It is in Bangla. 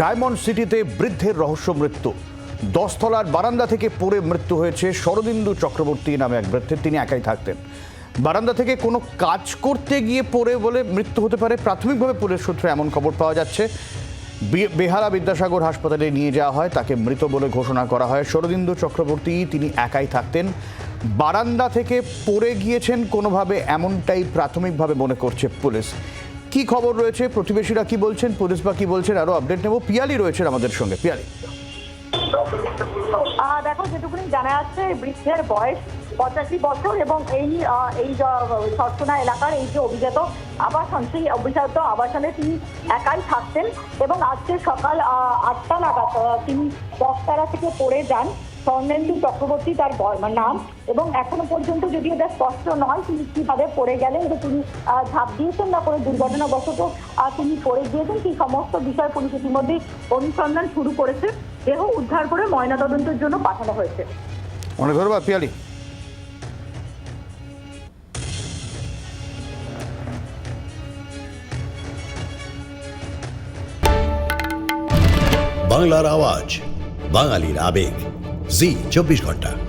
ডায়মন্ড সিটিতে বৃদ্ধের রহস্য মৃত্যু। দশতলার বারান্দা থেকে পড়ে মৃত্যু হয়েছে শরদিন্দু চক্রবর্তী নামে এক বৃদ্ধের। তিনি একাই থাকতেন। বারান্দা থেকে কোনো কাজ করতে গিয়ে পড়ে বলে মৃত্যু হতে পারে। প্রাথমিকভাবে পুলিশ সূত্রে এমন খবর পাওয়া যাচ্ছে। বে- বেহালা বিদ্যাসাগর হাসপাতালে নিয়ে যাওয়া হয়, তাকে মৃত বলে ঘোষণা করা হয়। শরদিন্দু চক্রবর্তী, তিনি একাই থাকতেন। বারান্দা থেকে পড়ে গিয়েছেন কোনোভাবে, এমনটাই প্রাথমিকভাবে মনে করছে পুলিশ। কি খবর রয়েছে? প্রতিবেশীরা কি বলছেন? পুলিশ বা কি বলছেন? আরও আপডেট নেব। পিয়ালি রয়েছেন আমাদের সঙ্গে। পিয়ালি। দেখো, যেটুকুনি জানা যাচ্ছে বৃদ্ধের বয়স পঁচাশি বছর এবং এই এই সরসোনা এলাকার এই যে অভিজাত আবাসন, সেই অভিজাত আবাসনে তিনি একাই থাকতেন এবং আজকে সকাল আটটা নাগাদ তিনি দশতারা থেকে পড়ে যান। স্বর্ণেন্দু চক্রবর্তী তার নাম এবং এখনও পর্যন্ত যদি এটা স্পষ্ট নয় তিনি কীভাবে পড়ে গেলেন যে তিনি ঝাঁপ দিয়েছেন না কোনো দুর্ঘটনাবশত তিনি পড়ে গিয়েছেন সেই সমস্ত বিষয় পুলিশ ইতিমধ্যে অনুসন্ধান শুরু করেছে দেহ উদ্ধার করে ময়নাতদন্তের জন্য পাঠানো হয়েছে। অনেক ধন্যবাদ পিয়ালি। বাংলার আওয়াজ বাঙালির আবেগ। জি চব্বিশ ঘণ্টা।